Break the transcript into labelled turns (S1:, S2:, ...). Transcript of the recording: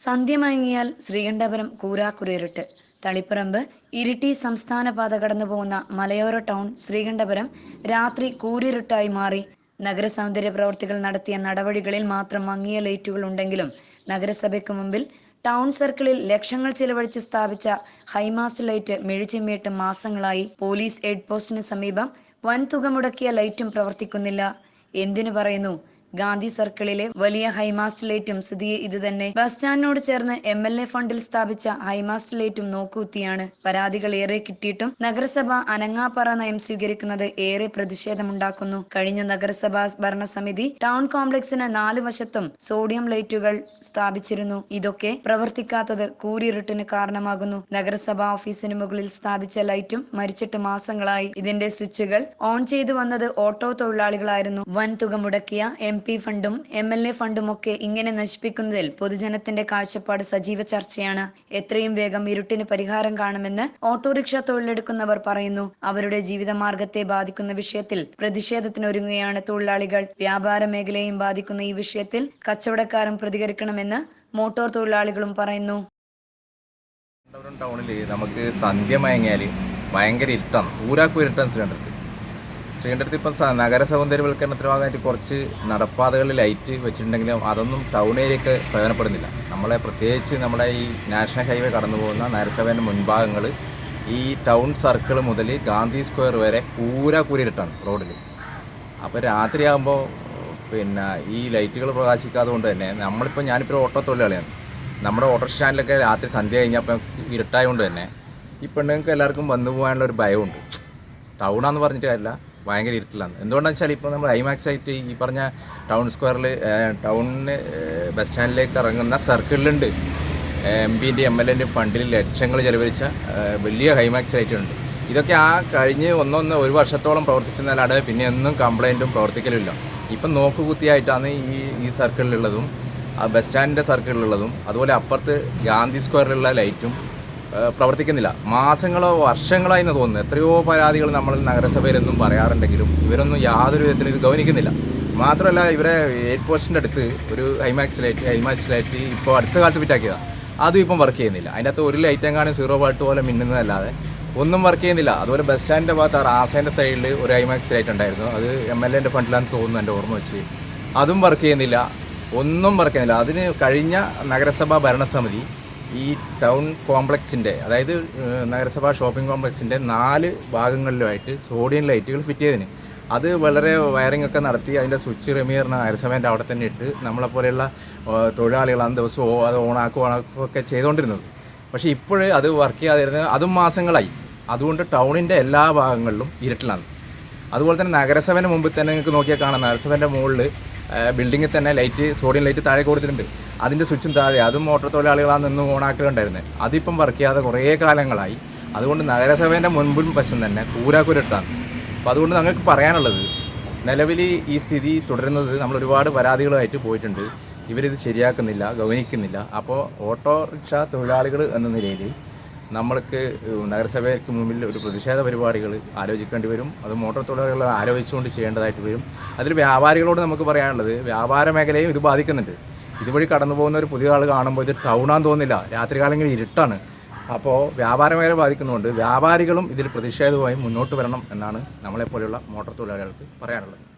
S1: സന്ധ്യ മയങ്ങിയാൽ ശ്രീകണ്ഠപുരം കൂരാക്കുരേറിട്ട്. തളിപ്പറമ്പ് ഇരിട്ടി സംസ്ഥാന പാത കടന്നു പോകുന്ന മലയോര ടൗൺ ശ്രീകണ്ഠപുരം രാത്രി കൂരിരുട്ടായി മാറി. നഗരസൗന്ദര്യ പ്രവർത്തികൾ നടത്തിയ നടപടികളിൽ മാത്രം മങ്ങിയ ലൈറ്റുകൾ ഉണ്ടെങ്കിലും നഗരസഭയ്ക്ക് മുമ്പിൽ ടൗൺ സർക്കിളിൽ ലക്ഷങ്ങൾ ചിലവഴിച്ച് സ്ഥാപിച്ച ഹൈമാസ്റ്റ് ലൈറ്റ് മിഴിച്ചിമ്മേട്ട് മാസങ്ങളായി പോലീസ് ഹെഡ് പോസ്റ്റിന് സമീപം വൻതുക മുടക്കിയ ലൈറ്റും പ്രവർത്തിക്കുന്നില്ല. എന്തിനു പറയുന്നു? ഗാന്ധി സർക്കിളിലെ വലിയ ഹൈമാസ്റ്റ് ലൈറ്റും സ്ഥിതി ഇത് തന്നെ ബസ് സ്റ്റാൻഡിനോട് ചേർന്ന് എം എൽ എ ഫണ്ടിൽ സ്ഥാപിച്ച ഹൈമാസ്റ്റ് ലൈറ്റും നോക്കുകുത്തിയാണ്. പരാതികൾ ഏറെ കിട്ടിയിട്ടും നഗരസഭ അനങ്ങാപ്പറ നയം സ്വീകരിക്കുന്നത് ഏറെ പ്രതിഷേധമുണ്ടാക്കുന്നു. കഴിഞ്ഞ നഗരസഭാ ഭരണസമിതി ടൗൺ കോംപ്ലക്സിന് നാല് വശത്തും സോഡിയം ലൈറ്റുകൾ സ്ഥാപിച്ചിരുന്നു. ഇതൊക്കെ പ്രവർത്തിക്കാത്തത് കൂരിരുട്ടിന് കാരണമാകുന്നു. നഗരസഭാ ഓഫീസിന് മുകളിൽ സ്ഥാപിച്ച ലൈറ്റും മരിച്ചിട്ട് മാസങ്ങളായി. ഇതിന്റെ സ്വിച്ചുകൾ ഓൺ ചെയ്തു വന്നത് ഓട്ടോ തൊഴിലാളികളായിരുന്നു. വൻ തുക മുടക്കിയ എം പി ഫണ്ടും എം എൽ എ ഫണ്ടും ഒക്കെ ഇങ്ങനെ നശിപ്പിക്കുന്നതിൽ പൊതുജനത്തിന്റെ കാഴ്ചപ്പാട് സജീവ ചർച്ചയാണ്. എത്രയും വേഗം ഇരുട്ടിന് പരിഹാരം കാണുമെന്ന് ഓട്ടോറിക്ഷ തൊഴിലെടുക്കുന്നവർ പറയുന്നു. അവരുടെ ജീവിതമാർഗത്തെ ബാധിക്കുന്ന വിഷയത്തിൽ പ്രതിഷേധത്തിനൊരുങ്ങുകയാണ് തൊഴിലാളികൾ. വ്യാപാര മേഖലയെയും ബാധിക്കുന്ന ഈ വിഷയത്തിൽ കച്ചവടക്കാരും പ്രതികരിക്കണമെന്ന് മോട്ടോർ തൊഴിലാളികളും പറയുന്നു.
S2: ടൗണിൽ നമുക്ക് സന്ധ്യ മയങ്ങിയാൽ ഭയങ്കര ഇരുട്ടാണ്. ഊരാക്കും ഇരുട്ടാണ് ശ്രീകണ്ഠത്ത് ശ്രീകണ്ഠത്ത് ഇപ്പം നഗര സൗന്ദര്യവൽക്കരണത്തിന് ഭാഗമായിട്ട് കുറച്ച് നടപ്പാതകളിൽ ലൈറ്റ് വെച്ചിട്ടുണ്ടെങ്കിലും അതൊന്നും ടൗൺ ഏരിയക്ക് പ്രയോജനപ്പെടുന്നില്ല. നമ്മളെ പ്രത്യേകിച്ച് നമ്മുടെ ഈ നാഷണൽ ഹൈവേ കടന്നു പോകുന്ന നഗരസഭേന്റെ മുൻഭാഗങ്ങൾ ഈ ടൗൺ സർക്കിൾ മുതൽ ഗാന്ധി സ്ക്വയർ വരെ കൂരാക്കൂരിട്ടാണ് റോഡിൽ അപ്പോൾ രാത്രിയാകുമ്പോൾ പിന്നെ ഈ ലൈറ്റുകൾ പ്രകാശിക്കാതെ കൊണ്ട് തന്നെ നമ്മളിപ്പോൾ ഞാനിപ്പോൾ ഓട്ടോ തൊഴിലാളിയാണ്. നമ്മുടെ ഓട്ടോ സ്റ്റാൻഡിലൊക്കെ രാത്രി സന്ധ്യ കഴിഞ്ഞപ്പോൾ ഇരുട്ടായതുകൊണ്ട് തന്നെ ഈ പെണ്ണുങ്ങൾക്ക് എല്ലാവർക്കും വന്നു പോകാനുള്ള ഒരു ഭയമുണ്ട് ടൗണാന്ന് പറഞ്ഞിട്ട് കാര്യമില്ല. ഭയങ്കര ഇരുട്ടിലാണ്. എന്തുകൊണ്ടാണെന്ന് വെച്ചാൽ ഇപ്പോൾ നമ്മൾ ഐമാക്സ് ആയിട്ട് ഈ പറഞ്ഞ ടൗൺ സ്ക്വയറിൽ ടൗണിന് ബസ് സ്റ്റാൻഡിലേക്ക് ഇറങ്ങുന്ന സർക്കിളിലുണ്ട് എം പിന്റെ എം എൽ എന്റെ ഫണ്ടിൽ ലക്ഷങ്ങൾ ചെലവഴിച്ച വലിയ ഹൈമാക്സ് ഉണ്ട് ഇതൊക്കെ ആ കഴിഞ്ഞ് ഒന്നൊന്ന് ഒരു വർഷത്തോളം പ്രവർത്തിച്ചെന്നല്ലാതെ പിന്നെ ഒന്നും കംപ്ലൈന്റും പ്രവർത്തിക്കലുമില്ല ഇപ്പം നോക്കുകുത്തിയായിട്ടാണ് ഈ ഈ സർക്കിളിലുള്ളതും ആ ബസ് സ്റ്റാൻഡിന്റെ സർക്കിളിലുള്ളതും അതുപോലെ അപ്പുറത്ത് ഗാന്ധി സ്ക്വയറിലുള്ള ലൈറ്റും പ്രവർത്തിക്കുന്നില്ല. മാസങ്ങളോ വർഷങ്ങളോ എന്ന് തോന്നുന്നു. എത്രയോ പരാതികൾ നമ്മൾ നഗരസഭയിലൊന്നും പറയാറുണ്ടെങ്കിലും ഇവരൊന്നും യാതൊരു വിധത്തിലും ഇത് ഗൗനിക്കുന്നില്ല. മാത്രമല്ല ഇവരെ എയ്റ്റ് പോസ്റ്റിന്റെ അടുത്ത് ഒരു ഹൈമാക്സ് ലൈറ്റ് ഹൈമാക്സ് ലൈറ്റ് ഇപ്പോൾ അടുത്ത കാലത്ത് ഫിറ്റാക്കിയതാണ് അതും ഇപ്പം വർക്ക് ചെയ്യുന്നില്ല. അതിന്റെ അകത്ത് ഒരു ലൈറ്റ് എങ്ങാനും സീറോ വാട്ട് പോലെ മിന്നുന്നതല്ലാതെ ഒന്നും വർക്ക് ചെയ്യുന്നില്ല. അതുപോലെ ബസ് സ്റ്റാൻഡിന്റെ ഭാഗത്ത് റാസേന്റെ സൈഡിൽ ഒരു ഹൈമാക്സ് ലൈറ്റ് ഉണ്ടായിരുന്നു. അത് എം എൽ എന്റെ ഫണ്ടിലാണെന്ന് തോന്നുന്നു എന്റെ ഓർമ്മ വെച്ച്. അതും വർക്ക് ചെയ്യുന്നില്ല. ഒന്നും വർക്ക് ചെയ്യുന്നില്ല. അതിന് കഴിഞ്ഞ നഗരസഭാ ഭരണസമിതി ഈ ടൗൺ കോംപ്ലക്സിന്റെ അതായത് നഗരസഭാ ഷോപ്പിംഗ് കോംപ്ലക്സിന്റെ നാല് ഭാഗങ്ങളിലുമായിട്ട് സോഡിയം ലൈറ്റുകൾ ഫിറ്റ് ചെയ്തതിന്. അത് വളരെ വയറിംഗ് ഒക്കെ നടത്തി അതിന്റെ സ്വിച്ച് റിമിയറിന് നഗരസഭേന്റെ അവിടെ തന്നെ ഇട്ട് നമ്മളെപ്പോലെയുള്ള തൊഴിലാളികൾ അന്ന് ദിവസം അത് ഓണാക്കും ഓണാക്കും ഒക്കെ ചെയ്തുകൊണ്ടിരുന്നത്. പക്ഷേ ഇപ്പോൾ അത് വർക്ക് ചെയ്യാതിരുന്നത് അതും മാസങ്ങളായി. അതുകൊണ്ട് ടൗണിന്റെ എല്ലാ ഭാഗങ്ങളിലും ഇരുട്ടിലാണ്. അതുപോലെ തന്നെ നഗരസഭേന്റെ മുമ്പിൽ തന്നെ നിങ്ങൾക്ക് നോക്കിയാൽ കാണാം. നഗരസഭേന്റെ മുകളിൽ ബിൽഡിങ്ങിൽ തന്നെ ലൈറ്റ് സോഡിയം ലൈറ്റ് താഴെ കൊടുത്തിട്ടുണ്ട്. അതിന്റെ സ്വിച്ചും താഴെ അതും മോട്ടോർ തൊഴിലാളികളാണ് നിന്ന് ഓണാക്കുകയുണ്ടായിരുന്നത് അതിപ്പം വർക്ക് ചെയ്യാതെ കുറേ കാലങ്ങളായി. അതുകൊണ്ട് നഗരസഭേന്റെ മുൻപിൽ വശം തന്നെ കൂരാക്കുരട്ടാണ്. അപ്പോൾ അതുകൊണ്ട് ഞങ്ങൾക്ക് പറയാനുള്ളത് നിലവിൽ ഈ സ്ഥിതി തുടരുന്നത് നമ്മൾ ഒരുപാട് പരാതികളായിട്ട് പോയിട്ടുണ്ട്. ഇവരിത് ശരിയാക്കുന്നില്ല ഗൗനിക്കുന്നില്ല. അപ്പോൾ ഓട്ടോറിക്ഷ തൊഴിലാളികൾ എന്ന നിലയിൽ നമ്മൾക്ക് നഗരസഭയ്ക്ക് മുമ്പിൽ ഒരു പ്രതിഷേധ പരിപാടികൾ ആലോചിക്കേണ്ടി വരും. അത് മോട്ടോർ തൊഴിലാളികൾ ആലോചിച്ചുകൊണ്ട് ചെയ്യേണ്ടതായിട്ട് വരും. അതിൽ വ്യാപാരികളോട് നമുക്ക് പറയാനുള്ളത് വ്യാപാര മേഖലയും ഇത് ബാധിക്കുന്നുണ്ട്. ഇതുവഴി കടന്നു പോകുന്ന ഒരു പുതിയ ആൾ കാണുമ്പോൾ ഇത് ടൗണാന്ന് തോന്നില്ല. രാത്രികാലങ്ങളിൽ ഇരുട്ടാണ്. അപ്പോൾ വ്യാപാരമേഖല ബാധിക്കുന്നതുകൊണ്ട് വ്യാപാരികളും ഇതിൽ പ്രതിഷേധവുമായി മുന്നോട്ട് വരണം എന്നാണ് നമ്മളെപ്പോലെയുള്ള മോട്ടോർ തൊഴിലാളികൾക്ക് പറയാനുള്ളത്.